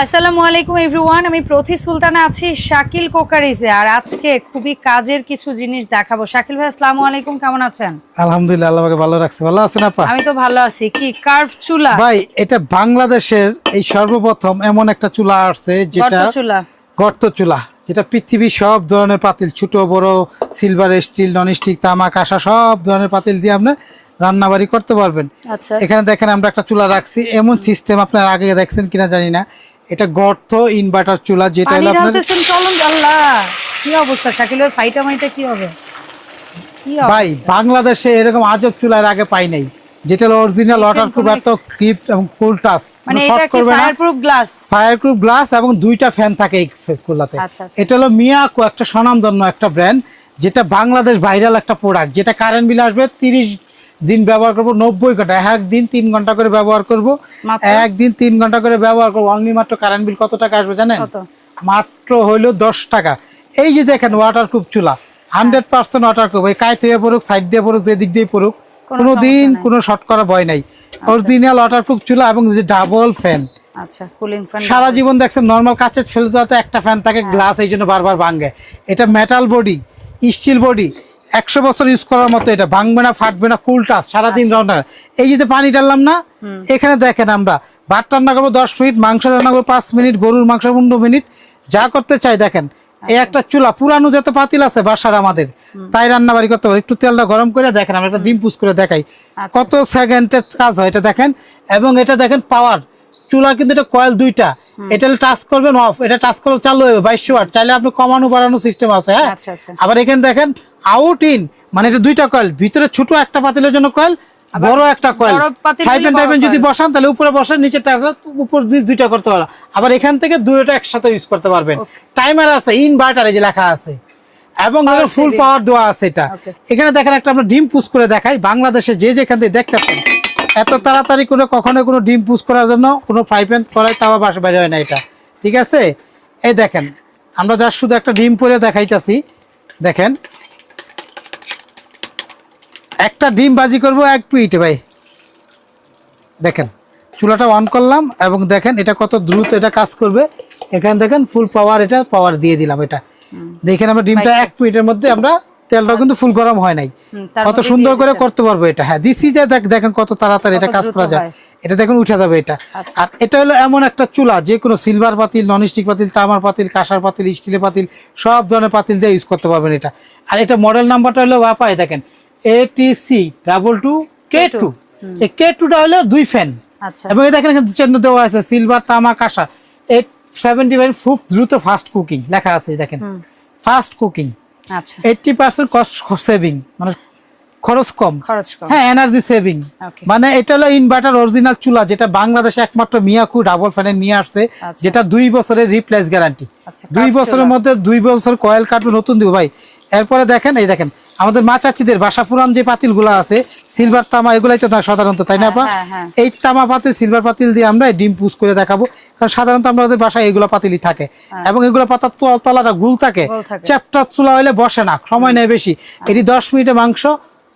আসসালামু আলাইকুম এভরিওয়ান আমি প্রতি সুলতানা আছি শাকিল কোকারিজে আর আজকে খুবই কাজের কিছু জিনিস দেখাবো। শাকিল ভাই আসসালামু আলাইকুম কেমন আছেন? আলহামদুলিল্লাহ আল্লাহ পাকে ভালো রাখছে। ভালো আছেন আপা? আমি তো ভালো আছি। কি কার্ভ চুলা? ভাই এটা বাংলাদেশের এই সর্বপ্রথম এমন একটা চুলা আসছে যেটা গর্ত চুলা। যেটা পৃথিবীর সব ধরনের পাতিল ছোট বড় সিলভার স্টিল নন স্টিক তামা কাঁসা সব ধরনের পাতিল দিয়ে আপনি রান্না রান্নাবাড়ি করতে পারবেন। আচ্ছা। এখানে দেখেন আমরা একটা চুলা রাখছি। এমন সিস্টেম আপনার আগে দেখছেন কিনা জানি না। এটা গর্ত ইনভার্টার চুলা যেটা হলো ঢালতেছেন চলুন আল্লাহ। কি অবস্থা? শাকিল ভাই ফাইটা মাইটা কি হবে? কি ভাই বাংলাদেশে এরকম আজব চুলার আগে পাই নাই। যেটা হলো অরিজিনাল ওয়াটার প্রুফ এত ক্রিপ এবং কুল টাচ মানে শর্ট করবে না। Fire proof glass fire proof glass এবং দুইটা ফ্যান থাকে এই কুলাতে। আচ্ছা, আচ্ছা। এটা হলো মিয়াকো একটা স্বনামধন্য একটা ব্র্যান্ড যেটা বাংলাদেশ ভাইরাল একটা প্রোডাক্ট যেটা কারেন্ট বিল আসবে তিরিশ দিন ব্যবহার করব নব্বই ঘণ্টা একদিন তিন ঘণ্টা করে ব্যবহার করব। একদিন তিন ঘণ্টা করে ব্যবহার করব। অনলি মাত্র কারেন্ট বিল কত টাকা আসবে জানেন? মাত্র হইল দশ টাকা। এই যে দেখেন ওয়াটার প্রুফ চুলা হান্ড্রেড পার্সেন্ট ওয়াটার প্রুফ এই কায় হয়ে পড়ুক সাইড দিয়ে পড়ুক যে দিক দিয়ে পড়ুক কোনো দিন কোনো শর্ট করা ভয় নাই। অরিজিনাল ওয়াটার প্রুফ চুলা এবং যে ডাবল ফ্যান আচ্ছা কুলিং ফ্যান সারা জীবন দেখছেন নর্মাল কাচের ফেলে দেওয়াতে একটা ফ্যান থাকে গ্লাস এই জন্য বারবার ভাঙে। এটা মেটাল বডি স্টিল বডি একশো বছর ইউজ করার মতো এটা। ভাঙবে না ফাটবে না কুল টাচ সারাদিন রান্না এই যে পানি ডাললাম না এখানে দেখেন আমরা ভাত রান্না করব দশ মিনিট মাংস রান্না করব পাঁচ মিনিট গরুর মাংস পনেরো মিনিট। যা করতে চাই দেখেন এই একটা চুলা পুরানো যত পাতিল আছে বাসার আমাদের তাই রান্না বাড়ি করতে পারে। একটু তেলটা গরম করে দেখেন আমরা একটা ডিম পুষ করে দেখাই। আচ্ছা। কত সেকেন্ডের কাজ হয় এটা দেখেন। এবং এটা দেখেন পাওয়ার চুলা কিন্তু এটা কয়েল দুইটা। এটা টাচ করবেন অফ এটা টাচ করলে চালু হবে বাইশশো ওয়াট। চাইলে আপনি কমানো বাড়ানো সিস্টেম আছে হ্যাঁ? আচ্ছা, আচ্ছা। আবার এখানে দেখেন আউট ইন মানে এটা দুইটা কয়েল ভিতরে ছোট একটা পাতিলের জন্য কয়েল বড় একটা কয়েল বড় পাতিল ফাইভ হলে এন্ড বড় টাইপের যদি বসান তাহলে উপরে বসান নিচে উপর নিচ দুইটা করতে পারবেন আবার এখান থেকে দুইটা একসাথে ইউজ করতে পারবেন। টাইমার আছে ইনভার্টার এই যে লেখা আছে। এবং ফুল পাওয়ার দেওয়া আছে এটা। এখানে দেখেন একটা আমরা ডিম পুশ করে দেখাই। বাংলাদেশে যে যেখান থেকে দেখতেছেন এত তাড়াতাড়ি কোনো কখনো কোনো ডিম পুশ করার জন্য কোনো ফ্রাই প্যান করাই তাও বাসা বাইরে হয় না এটা। ঠিক আছে? এই দেখেন আমরা যা শুধু একটা ডিম পরে দেখাইতেছি। দেখেন। একটা ডিম বাজি করব এক মিনিটে ভাই। দেখেন চুলাটা অন করলাম এবং দেখেন এটা কত দ্রুত এটা কাজ করবে। এখানে দেখেন ফুল পাওয়ার এটা পাওয়ার দিয়ে দিলাম এটা। দেখেন আমরা ডিমটা এক মিনিটের মধ্যে আমরা তেলটাও কিন্তু ফুল গরম হয় নাই। কত সুন্দর করে করতে পারব এটা। হ্যাঁ দিছি যে দেখ দেখেন কত তাড়াতাড়ি এটা কাজ করা যায়। এটা দেখুন উঠে যাবে এটা। আচ্ছা। আর এটা হলো এমন একটা চুলা যে কোনো সিলভার পাতিল নন স্টিক পাতিল তামার পাতিল কাঁসার পাতিল স্টিলের পাতিল সব ধরনের পাতিল দিয়ে ইউজ করতে পারবেন এটা। আর এটা মডেল নাম্বারটা হলো বাপাই দেখেন। ATC double two K two এই কে টুটা হলো দুই ফ্যান আচ্ছা। এবং এই দেখেন এখানে চিহ্ন দেওয়া আছে সিলভার তামা কাঁসা। এই সেভেন্টি ফাইভ খুব দ্রুত ফাস্ট কুকিং লেখা আছে দেখেন। ফাস্ট কুকিং আচ্ছা। কস্ট সেভিং মানে খরচ কম। হ্যাঁ এনার্জি সেভিং মানে এটা হলো ইনভার্টার অরিজিনাল চুলা যেটা বাংলাদেশে একমাত্র মিয়াকু ডাবল নিয়ে আসছে আচ্ছা। যেটা দুই বছরের রিপ্লেস গ্যারান্টি আচ্ছা, দুই বছরের মধ্যে দুই বছর কয়েল কাটবে নতুন দিব। ভাই এরপরে দেখেন এই দেখেন আমাদের মা চাচিদের বাসা পুরান যে পাতিল আছে সিলভার তামা এগুলাই তো না সাধারণত তাই না আপা? হ্যাঁ, হ্যাঁ। এই তামা পাতিল সিলভার পাতিল দিয়ে আমরা ডিম পুষ করে দেখাবো। কারণ সাধারণত আমাদের বাসায় এগুলো পাতিলই থাকে। এবং এগুলো পাতার তো- তলাটা গুল থাকে। চ্যাপ্টার চুলা হলে বসে না সময় নেয় বেশি। এটি দশ মিনিটে মাংস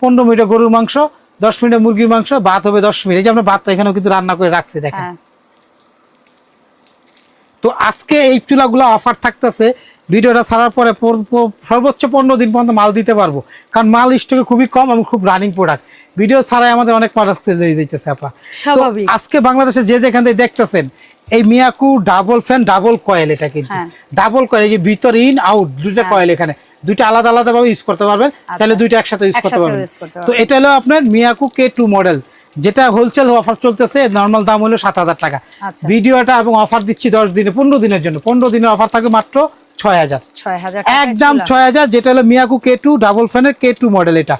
পনেরো মিনিটে গরুর মাংস দশ মিনিটে মুরগির মাংস ভাত হবে দশ মিনিট। এই যে আমরা ভাতটা এখানেও কিন্তু রান্না করে রাখছি দেখেন। হ্যাঁ। তো আজকে এই চুলাগুলো অফার থাকতেছে ভিডিওটা ছাড়ার পরে সর্বোচ্চ পনেরো দিন পর্যন্ত মাল দিতে পারব। কারণ মাল স্টকে খুবই কম এবং খুব রানিং প্রোডাক্ট ভিডিও ছাড়াই আমাদের অনেক প্রোডাক্ট দিতেছে আপা। আজকে বাংলাদেশে যে যেখান থেকে দেখতেছেন এই Miyako double fan double coil এটা কিন্তু। হ্যাঁ। ডাবল কয়েল এই যে ভিতর ইন আউট দুইটা কয়েল এখানে। দুইটা আলাদা আলাদা ভাবে ইউজ করতে পারবেন। তাহলে দুইটা একসাথে ইউজ করতে পারবেন। তো এটা হলো আপনার মিয়াকু কে টু মডেল যেটা হোলসেল অফার চলতেছে নর্মাল দাম হলো সাত হাজার টাকা। আচ্ছা। ভিডিওটা এবং অফার দিচ্ছি দশ দিনে পনেরো দিনের জন্য। পনেরো দিনের অফার থাকবে মাত্র ছয় হাজার। একদম ছয় হাজার যেটা হলো মিয়াকু কে টু ডাবল ফ্যানের কে টু মডেল এটা।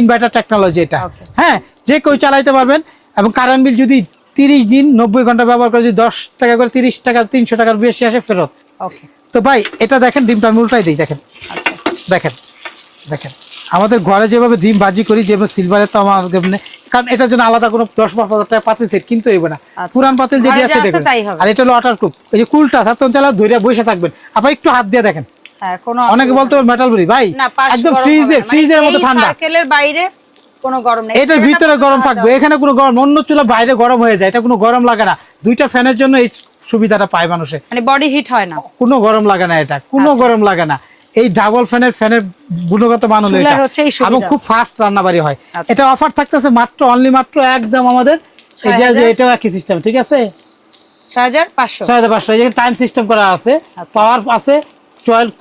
ইনভার্টার টেকনোলজি এটা। হ্যাঁ যে কেউ চালাইতে পারবেন এবং কারেন্ট বিল যদি তিরিশ দিন নব্বই ঘণ্টা ব্যবহার করে যদি দশ টাকা করে তিরিশ টাকা তিনশো টাকার বেশি আসে ফেরত। তো ভাই এটা দেখেন ডিমটা আমি উল্টাই দিই দেখেন। আচ্ছা। দেখেন দেখেন। আমাদের ঘরে যেভাবে ডিম ভাজি করি যেভাবে সিলভারের তো আমার কারণ এটার জন্য আলাদা কোনো দশ পাঁচ হাজার টাকা পাতিল সেট কিনতে হইবে না। আচ্ছা। পুরান পাতিল যেটি আছে দেখবেন আর এটা হলো ওয়াটার প্রুফ এই যে কুলটা সাতন চালা ধরে বসে থাকবেন। আবার একটু হাত দিয়ে দেখেন। হ্যাঁ অনেকে বলতে মেটাল বলি ভাই একদম গরম ফ্রিজে হবে না। মানে ফ্রিজের মতো ঠান্ডা। বাইরে কোনো গরম নেই। এটার ভিতরে গরম থাকবে। এখানে কোনো গরম অন্য চুলা বাইরে গরম হয়ে যায়। এটা কোনো গরম লাগে না। দুইটা ফ্যানের জন্য এই সুবিধাটা পায় মানুষে। মানে বডি হিট হয় না। কোনো গরম লাগে না এটা। কোনো আচ্ছা। গরম লাগে না। এই ডাবল ফ্যানের ফ্যানের গুণগত মান হলো এটা। এবং খুব ফাস্ট রান্নাবাড়ি হয়। আচ্ছা। এটা অফার থাকতেছে মাত্র অনলি মাত্র একদম আমাদের 6000 এটাও একই সিস্টেম ঠিক আছে? ছয় হাজার পাঁচশো। ছয় হাজার পাঁচশো। টাইম সিস্টেম করা আছে আচ্ছা। পাওয়ার আছে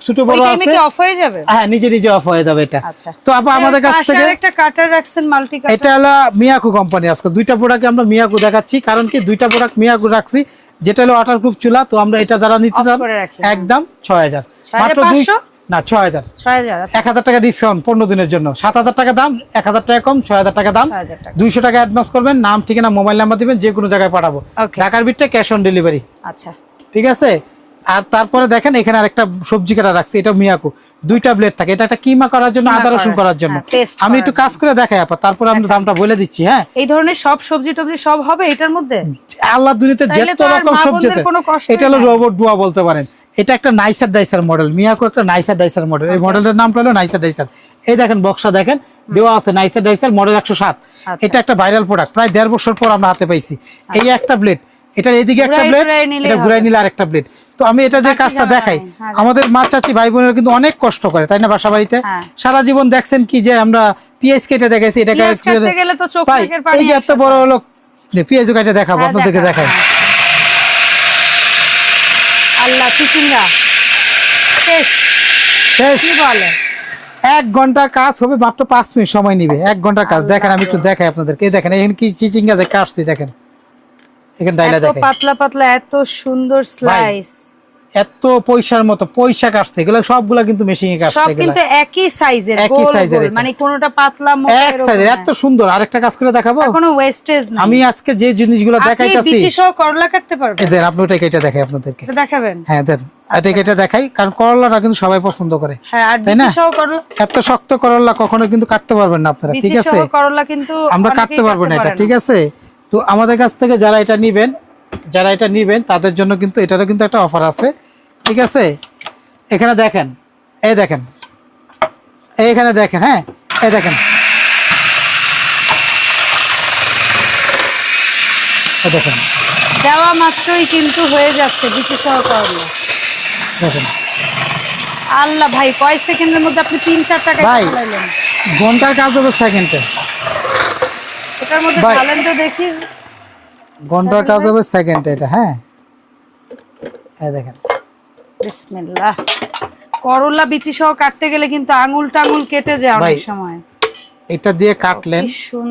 ছোট বড় আছে। অফ হয়ে যাবে? হ্যাঁ নিজে নিজে অফ হয়ে যাবে এটা। আচ্ছা। তো আপা আমাদের কাছ থেকে একটা কাটার রাখছেন মাল্টি এটা হলো মিয়াকু কোম্পানি আজকে। দুইটা প্রোডাক্ট আমরা মিয়াকু দেখাচ্ছি কারণ কি দুইটা প্রোডাক্ট মিয়াকু রাখছি যেটা হলো ওয়াটার প্রুফ চুলা তো আমরা এটা যারা নিতে চান একদম ছয় হাজার। মাত্র দুই না ছয় হাজার। ছয় হাজার আচ্ছা। এক হাজার টাকা ডিসকাউন্ট পনেরো দিনের জন্য। সাত হাজার টাকা দাম এক হাজার টাকা কম ছয় হাজার টাকা দাম। দুইশো টাকা অ্যাডভান্স করবেন নাম ঠিকানা মোবাইল নাম্বার দিবেন যে কোনো জায়গায় পাঠাবো. ঢাকার বিটটা ক্যাশ অন ডেলিভারি আচ্ছা। ঠিক আছে? আর তারপরে দেখেন এখানে আরেকটা সবজি কাটা রাখছি এটা মিয়াকু। দুইটা ব্লেড থাকে এটা একটা কিমা করার জন্য আদা রসুন করার, জন্য। হ্যাঁ, আমি একটু কাজ করে দেখাই আপা তারপরে আমরা দামটা বলে দিচ্ছি হ্যাঁ। এই ধরনের সব সবজি টবজি সব হবে এটার মধ্যে? আল্লাহ দুনিয়াতে যত রকম সবজি আছে এটা হলো রোবট ডুয়া বলতে পারেন। এটা একটা নাইসার ডাইসার মডেল মিয়াকো একটা নাইসার ডাইসার মডেল। এই মডেলের নামটা হলো নাইসার ডাইসার। এই দেখেন বক্সা দেখেন দেওয়া আছে নাইসার ডাইসার মডেল একশো সাত। আচ্ছা। এটা একটা ভাইরাল প্রোডাক্ট প্রায় দেড় বছর পর আমরা হাতে পাইছি। এই একটা ব্লেড এটা এইদিকে একটা ব্লেড এটা ঘুরাই নিলে আরেকটা ব্লেড তো আমি এটা যে কাজটা দেখাই। হ্যাঁ। আমাদের মা চাচি ভাই বোনেরা কিন্তু অনেক কষ্ট করে তাই না বাসা বাড়িতে হ্যাঁ। সারা জীবন দেখছেন কি যে আমরা পিএস কেটে দেখাইছি এটা গেলে তো চোখ ভাই পানি এই যে এত। বড় হলো পিএস কাটে দেখাবো হ্যাঁ, আপনাদেরকে দেখাই। আল্লাহ চিচিঙ্গা শেষ। শেষ। কি বলে? এক ঘণ্টার কাজ হবে মাত্র পাঁচ মিনিট সময় নিবে। এক ঘণ্টার কাজ। দেখেন আমি একটু দেখাই আপনাদেরকে। এই দেখেন এখানে কি চিচিঙ্গা দেখে আসছি দেখেন ডাইলা দেখেন। পাতলা পাতলা এত সুন্দর স্লাইস এত পয়সার মতো পয়সা কাটছে। এগুলো সবগুলা কিন্তু মেশিনে সব কাটছে এগুলা। কিন্তু একই সাইজের একই এটা। মানে কোনোটা পাতলা মোটা এক সাইজের এত সুন্দর। আরেকটা কাজ করে দেখাবো। কোনো ওয়েস্টেজ নাই। আমি আজকে যে জিনিসগুলো আপনি দেখাইতাছি বিচি সহ করলা কাটতে পারবেন? এদের আপনি ওটাই কেটে দেখাই আপনাদেরকে। দেখাবেন? হ্যাঁ দেন। এটা কেটে দেখাই কারণ করলাটা কিন্তু সবাই পছন্দ করে। হ্যাঁ তাই না? এত শক্ত করলা কখনো কিন্তু কাটতে পারবেন না আপনারা ঠিক আছে? করলা কিন্তু আমরা কাটতে পারব না এটা ঠিক আছে? তো আমাদের কাছ থেকে যারা এটা নিবেন যারা এটা নিবেন তাদের জন্য কিন্তু এটারও কিন্তু একটা অফার আছে। ঠিক আছে? এখানে দেখেন এই দেখেন এইখানে দেখেন হ্যাঁ এই দেখেন। দেখেন। দেওয়া মাত্রই কিন্তু হয়ে যাচ্ছে বিচি দেখেন। আল্লাহ ভাই কয় সেকেন্ডের মধ্যে আপনি তিন চার টাকা ভাই। ঘণ্টার কাজ হবে সেকেন্ডে এটার মধ্যে। ঢালেন তো দেখি। ঘণ্টার কাজ হবে সেকেন্ডে এটা হ্যাঁ? এই দেখেন। বিসমিল্লাহ। করলা বিচি সহ কাটতে গেলে কিন্তু আঙুল টাঙুল কেটে যায় অনেক সময়। এটা দিয়ে কাটলেন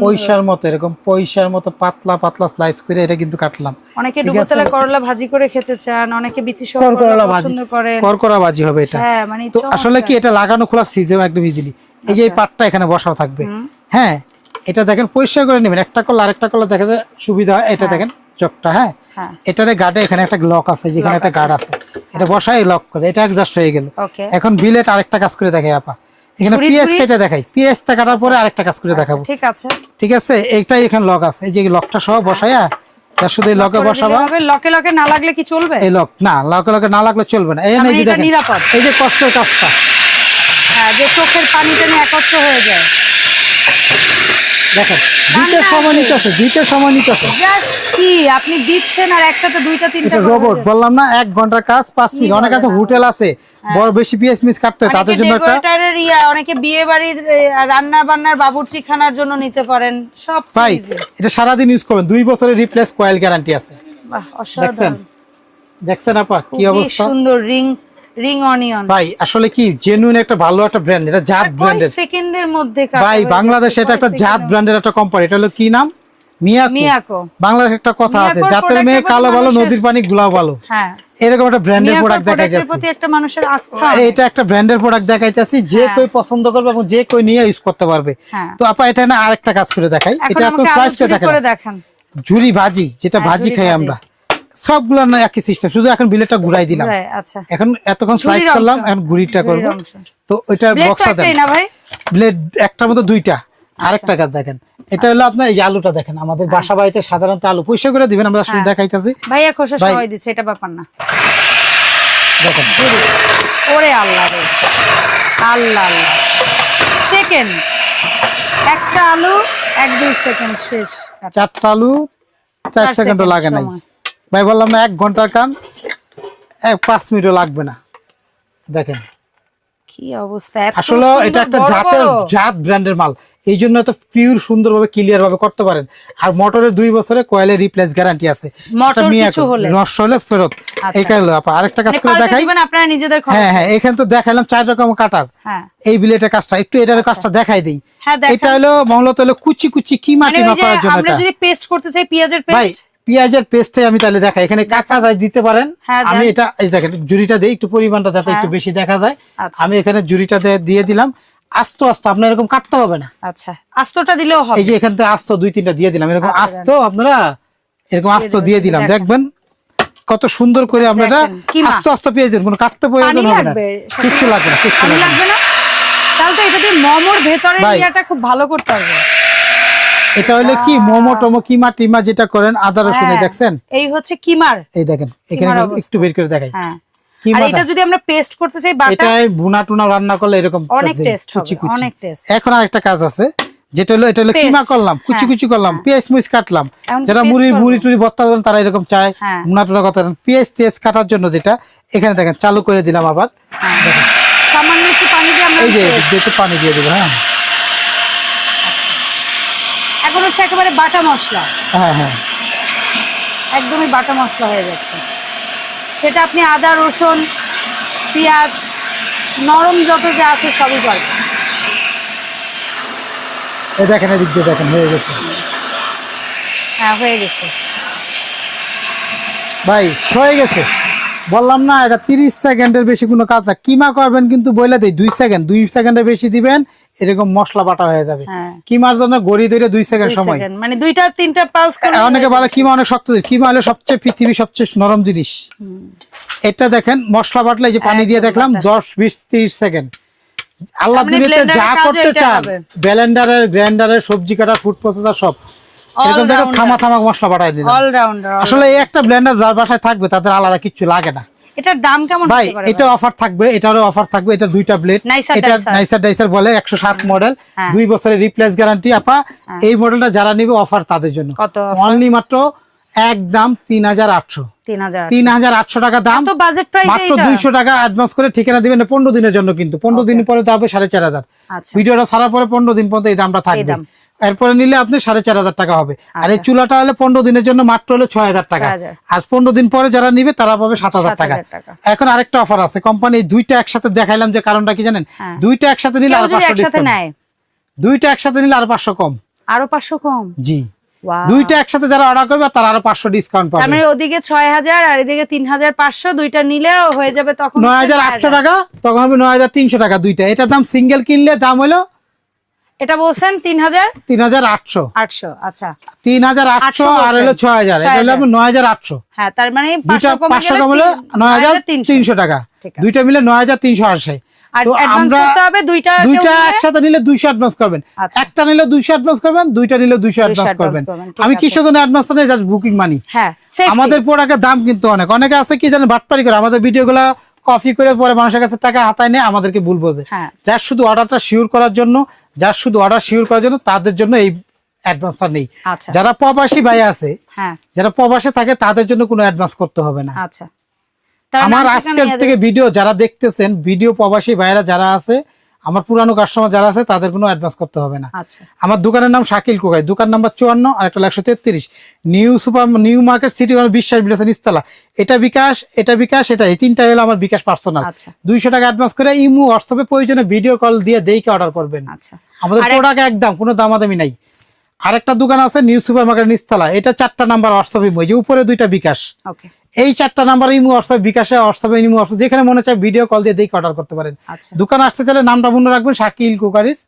পয়সার মতো এরকম পয়সার মতো পাতলা পাতলা স্লাইস করে এটা কিন্তু কাটলাম। অনেকে ডুবো তেলে করলা ভাজি করে খেতে চান অনেকে বিচি সহ করলা ভাজি। পছন্দ করেন। করকরা ভাজি হবে এটা। হ্যাঁ মানে তো আসলে কি এটা লাগানো খোলা সিজেও একদম ইজিলি এই যে এই পাটটা এখানে বসাও থাকবে। হ্যাঁ এটা দেখেন পরিষ্কার করে নেবেন। একটা করলে আরেকটা করলে দেখা যায় সুবিধা হয়। এটা দেখেন চকটা হ্যাঁ? হ্যাঁ। এটারে গার্ডে এখানে একটা লক আছে যেখানে একটা গার্ড আছে। এটা বসাই লক করে। এটা জাস্ট হয়ে গেল। এখন বিলেট আরেকটা কাজ করে দেখাই আপা। এখানে ছুরি পিএস কেটে দেখাই। পিএসটা কাটার পরে আরেকটা কাজ করে দেখাবো। ঠিক আছে। ঠিক আছে? এইটাই এখানে লক আছে। এই যে লকটা সহ বসাইয়া তার শুধু লকে বসাবা। লকে লকে না লাগলে কি চলবে? এই লক না লকে লকে না লাগলে চলবে না। এই মানে যে এটা দেখেন নিরাপদ। এই যে কষ্টের কাজটা। হ্যাঁ যে চোখের পানিটা নিয়ে একত্র হয়ে যায়। দেখেন দুইটা সময় আছে। দুইটা সময় নিতে আছে জাস্ট কি? আপনি দিচ্ছেন আর একসাথে দুইটা তিনটা রোবট বললাম না এক ঘণ্টার কাজ পাঁচ মিনিট। অনেক আছে হোটেল আছে বড় বেশি পিএস মিস কাটতে তাদের জন্য একটা অনেকে বিয়ে বাড়ির রান্না বান্নার বাবুর্চি খানার জন্য নিতে পারেন। সব ভাই। এটা সারাদিন ইউজ করবেন দুই বছরের রিপ্লেস কয়েল গ্যারান্টি আছে। বাহ দেখছেন অসাধারণ। দেখছেন? আপা কি অবস্থা? সুন্দর রিং রিং অনিয়ন। ভাই আসলে কি জেনুইন একটা ভালো একটা ব্র্যান্ড এটা জাত ব্র্যান্ডের সেকেন্ডের মধ্যে ভাই বাংলাদেশে এটা একটা জাত ব্র্যান্ডের একটা কোম্পানি এটা হলো কি নাম? মিয়াকো। মিয়াকো। একটা কথা আছে জাতের মেয়ে কালো ভালো নদীর পানি গুলাও ভালো। হ্যাঁ। এরকম একটা ব্র্যান্ডের প্রোডাক্ট দেখাই প্রোডাক্টের প্রতি একটা মানুষের আস্থা। এটা একটা ব্র্যান্ডের প্রোডাক্ট দেখাইতেছি যে হ্যাঁ। কই পছন্দ করবে এবং যে কই নিয়ে ইউজ করতে পারবে। হ্যাঁ। তো আপা এটা না আরেকটা কাজ করে দেখাই। এটা করে দেখেন দেখান। ঝুরি ভাজি যেটা ভাজি খাই আমরা। সবগুলো না একই সিস্টেম শুধু এখন বিলেটটা ঘুরাই দিলাম। আচ্ছা। এখন এতক্ষণ স্লাইস করলাম এখন ঘুরিটা করব। তো ওইটা বক্সটা দেন না ভাই? ব্লেড একটার মধ্যে দুইটা আচ্ছা। আরেকটা কাজ দেখেন। এটা হলো আপনার এই আলুটা দেখেন। আমাদের হ্যাঁ। বাসা বাড়িতে সাধারণত আলু পয়সা করে দিবেন আমরা শুধু দেখাইতেছি। ভাইয়া খোসা। সবাই দিচ্ছে এটা ব্যাপার না। দেখেন। ওরে আল্লাহ রে। আল্লাহ আল্লাহ। সেকেন্ড একটা আলু এক দুই সেকেন্ড শেষ। চারটা আলু চার চার সেকেন্ডও লাগে নাই। সময়। ভাই বললাম না এক ঘণ্টার কান এক পাঁচ মিনিটও লাগবে না। দেখেন। কি অবস্থা আসলে এটা একটা জাতের জাত ব্র্যান্ডের মাল। এই জন্য তো পিওর সুন্দরভাবে ক্লিয়ার ভাবে করতে পারেন। আর মোটরের দুই বছরে কয়েলের রিপ্লেস গ্যারান্টি আছে। মোটর কিছু হলে? নষ্ট হলে ফেরত। আচ্ছা। আপা আরেকটা কাজ মানে করে দেখাই। আপনারা নিজেদের হ্যাঁ হ্যাঁ এখানে তো দেখাইলাম চার রকম কাটার। হ্যাঁ। এই বিলেটের কাজটা একটু এটার কাজটা দেখাই দিই। হ্যাঁ এটা হলো মূলত হলো কুচি কুচি কি মানে মাটি ওই না যে করার জন্য আমরা যদি পেস্ট করতে চাই পেঁয়াজের পেস্ট পেঁয়াজের পেস্টে আমি তাহলে দেখাই। এখানে কাকা দিতে পারেন। হ্যাঁ, আমি এটা এই দেখেন জুড়িটা দেই একটু পরিমাণটা যাতে একটু হ্যাঁ। বেশি দেখা যায়। আচ্ছা। আমি এখানে জুড়িটা দিয়ে দিলাম। আস্তে আস্তে আপনার এরকম কাটতে হবে না। আচ্ছা। আস্তটা দিলেও হবে। এই যে এখান থেকে আস্ত দুই তিনটা দিয়ে দিলাম। এরকম আচ্ছা, আস্ত আপনারা এরকম আস্ত দিয়ে দিলাম। দেখবেন কত সুন্দর করে আমরা এটা। আস্তে আস্তে পেঁয়াজ কোনো কাটতে প্রয়োজন হবে না? কিচ্ছু লাগবে না কিচ্ছু লাগবে না। তাহলে তো এটা দিয়ে মোমোর ইয়াটা খুব ভালো করতে হবে। এটা হলে কি? মোমো টোমো কিমা টিমা যেটা করেন আদা রসুন হ্যাঁ, দেখছেন? এই হচ্ছে কিমার। এই দেখেন এখানে একটু- একটু বের করে দেখাই। হ্যাঁ। আর এটা যদি আমরা পেস্ট করতে চাই বাটা ভুনা টুনা রান্না করলে এরকম অনেক টেস্ট হবে কুচি কুচি। অনেক টেস্ট এখন আরেকটা কাজ আছে যেটা হলো এটা হলো কিমা করলাম কুচি হ্যাঁ, কুচি করলাম পেঁয়াজ মুচ কাটলাম। যারা মুড়ি মুড়ি টুড়ি দেন তারা এরকম চায়। মুনা টুনা কথা পেঁয়াজ টেস্ট কাটার জন্য যেটা এখানে দেখেন চালু করে দিলাম আবার। সামান্য একটু পানি দিয়ে আমরা এই যে একটু পানি দিয়ে দেবো হ্যাঁ। এখন হচ্ছে একেবারে বাটা মশলা। হ্যাঁ হ্যাঁ। একদমই বাটা মশলা হয়ে যাচ্ছে সেটা আপনি আদা রসুন পেঁয়াজ নরম যত যা আছে সবই পারবেন এই দেখেন এদিক দিয়ে দেখেন হয়ে গেছে। হ্যাঁ হয়ে গেছে। ভাই হয়ে গেছে। বললাম না এটা তিরিশ সেকেন্ডের বেশি কোনো কাজ না। কিমা করবেন কিন্তু বলে দেই দুই সেকেন্ড দুই সেকেন্ডের বেশি দিবেন এরকম মশলা বাটা হয়ে যাবে। হ্যাঁ। কিমার জন্য গড়ি ধরে দুই সেকেন্ড সময়। মানে দুইটা তিনটা পালস অনেকে বলে কিমা অনেক শক্ত। কিমা হলো সবচেয়ে পৃথিবীর সবচেয়ে নরম জিনিস। এটা দেখেন মশলা বাটলে যে পানি দিয়ে দেখলাম দশ বিশ ত্রিশ সেকেন্ড আল্লাহ যা করতে চান হবে। ব্লেন্ডারের গ্রাইন্ডারের সবজি কাটা ফুড প্রসেসর সব। এরকম থামা থামা মশলা বাটাই দিলাম। আসলে এই একটা ব্লেন্ডার যার বাসায় থাকবে তাদের আলাদা কিছু লাগে না। এটার দাম কেমন ভাই এটা অফার থাকবে এটারও অফার থাকবে এটা দুইটা ব্লেড এটা নাইসার ডাইসার বলে মডেল হ্যাঁ। দুই বছরের রিপ্লেস গ্যারান্টি আপা। এই মডেলটা যারা নিবে অফার তাদের জন্য। অনলি মাত্র একদম তিন হাজার আটশো। তিন হাজার তিন হাজার আটশো টাকা দাম। মাত্র দুইশো টাকা অ্যাডভান্স করে ঠিকানা দিবেন পনেরো দিনের জন্য কিন্তু। পনেরো দিন পরে তো হবে সাড়ে চার হাজার। আচ্ছা। ভিডিওটা ছাড়ার পরে পনেরো দিন পর্যন্ত এই দামটা থাকবে। এরপরে নিলে আপনি সাড়ে চার হাজার টাকা হবে। আর এই চুলাটা হলে পনেরো দিনের জন্য মাত্র হলো ছয় হাজার টাকা। আর পনেরো দিন পরে যারা নিবে তারা পাবে সাত হাজার টাকা। এখন আরেকটা অফার আছে। কোম্পানি দুইটা একসাথে দেখাইলাম যে কারণটা কি জানেন? হ্যাঁ। দুইটা একসাথে নিলে আর পাঁচশো ডিসকাউন্ট দুইটা একসাথে নিলে আর পাঁচশো কম। আরও পাঁচশো কম? জি। দুইটা একসাথে যারা অর্ডার করবে তারা আরও পাঁচশো ডিসকাউন্ট পাবে। মানে ওদিকে ছয় হাজার আর এদিকে তিন হাজার পাঁচশো দুইটা নিলেও হয়ে যাবে তখন নয় হাজার আটশো টাকা তখন হবে নয় হাজার তিনশো টাকা দুইটা। এটার দাম সিঙ্গেল কিনলে দাম হলো এটা বলছেন তিন হাজার তিন হাজার আটশো। আটশো আচ্ছা। তিন হাজার আটশো আর হলো ছয় হাজার এটা হলো নয় হাজার আটশো। হ্যাঁ তার মানে পাঁচশো কমে পাঁচশো গেলে কম হলে নয় হাজার তিনশো। টাকা। দুইটা মিলে নয় হাজার তিনশো আশি আচ্ছা। আমি। কিসের জন্য নেই বুকিং মানি আমাদের প্রোডাক্টের দাম কিন্তু অনেক। অনেকে আছে কি জানেন বাটপারি করে। আমাদের ভিডিওগুলো কপি করে পরে মানুষের কাছে টাকা হাতায় নেয় আমাদেরকে ভুল বোঝে। হ্যাঁ। যার শুধু অর্ডারটা শিওর করার জন্য যার শুধু অর্ডার শিওর করার জন্য তাদের জন্য এই অ্যাডভান্সটা নেই। আচ্ছা। যারা প্রবাসী ভাই আছে হ্যাঁ। যারা প্রবাসে থাকে তাদের জন্য কোনো অ্যাডভান্স করতে হবে না। আচ্ছা। আমার আজকাল আজকের থেকে ভিডিও যারা দেখতেছেন ভিডিও প্রবাসী ভাইরা যারা আছে আমার পুরানো কাস্টমার যারা আছে তাদের কোনো অ্যাডভান্স করতে হবে না। আচ্ছা। আমার দোকানের নাম শাকিল কোকাই দোকান নাম্বার চুয়ান্ন আর একটা একশো তেত্রিশ। New super new market city Biswas বিলাসেন ইস্তালা এটা বিকাশ এটা বিকাশ এটা এই তিনটা হলো আমার বিকাশ পার্সোনাল আচ্ছা। দুইশো টাকা অ্যাডভান্স করে ইমু হোয়াটসঅ্যাপে প্রয়োজনে ভিডিও কল দিয়ে দেখে অর্ডার করবেন। আচ্ছা। আমাদের প্রোডাক্ট একদম কোনো দামাদামি নাই। আরেকটা দোকান আছে নিউ সুপার মার্কেট নিস্তালা এটা চারটা নাম্বার হোয়াটসঅ্যাপ ইমু যে উপরে দুইটা বিকাশ। ওকে এই চারটা নাম্বার ইমু হোয়াটসঅ্যাপ বিকাশে হোয়াটসঅ্যাপে ইমু হোয়াটসঅ্যাপ যেখানে মনে চায় ভিডিও কল দিয়ে দেখে অর্ডার করতে পারেন। আচ্ছা। দোকান আসতে চাইলে নামটা মনে রাখবেন শাকিল কুকারিস।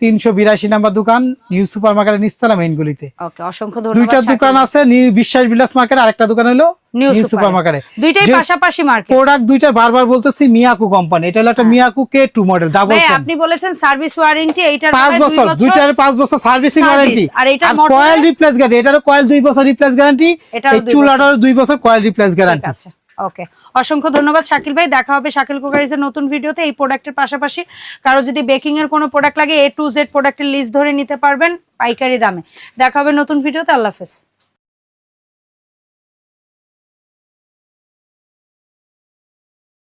তিনশো বিরাশি নাম্বার দোকান নিউ সুপার মার্কেটের নিস্তালা মেইনগুলিতে ওকে অসংখ্য দুইটা দোকান আছে নিউ বিশ্বাস বিলাস মার্কেট আর একটা দোকান হলো নিউ সুপার মার্কেটে দুইটাই পাশাপাশি মার্কেট। প্রোডাক্ট দুইটা বারবার বলতেছি মিয়াকু কোম্পানি এটা হলো একটা Miyako K two model double আপনি বলেছেন সার্ভিস ওয়ারেন্টি এইটার পাঁচ বছর বছর দুইটার পাঁচ বছর সার্ভিসিং ওয়ারেন্টি আর আর কয়েল রিপ্লেস গ্যারান্টি এটারও কয়েল দুই বছর রিপ্লেস গ্যারান্টি এই দুই চুলাটার দুই বছর কয়েল রিপ্লেস গ্যারান্টি আছে। ওকে অসংখ্য ধন্যবাদ শাকিল ভাই। দেখা হবে শাকিল কুকারিজের নতুন ভিডিওতে এই প্রোডাক্টের পাশাপাশি। কারও যদি বেকিং এর কোনো প্রোডাক্ট লাগে এ টু জেড প্রোডাক্টের লিস্ট ধরে নিতে পারবেন পাইকারি দামে। দেখা হবে নতুন ভিডিওতে। আল্লাহ হাফেজ।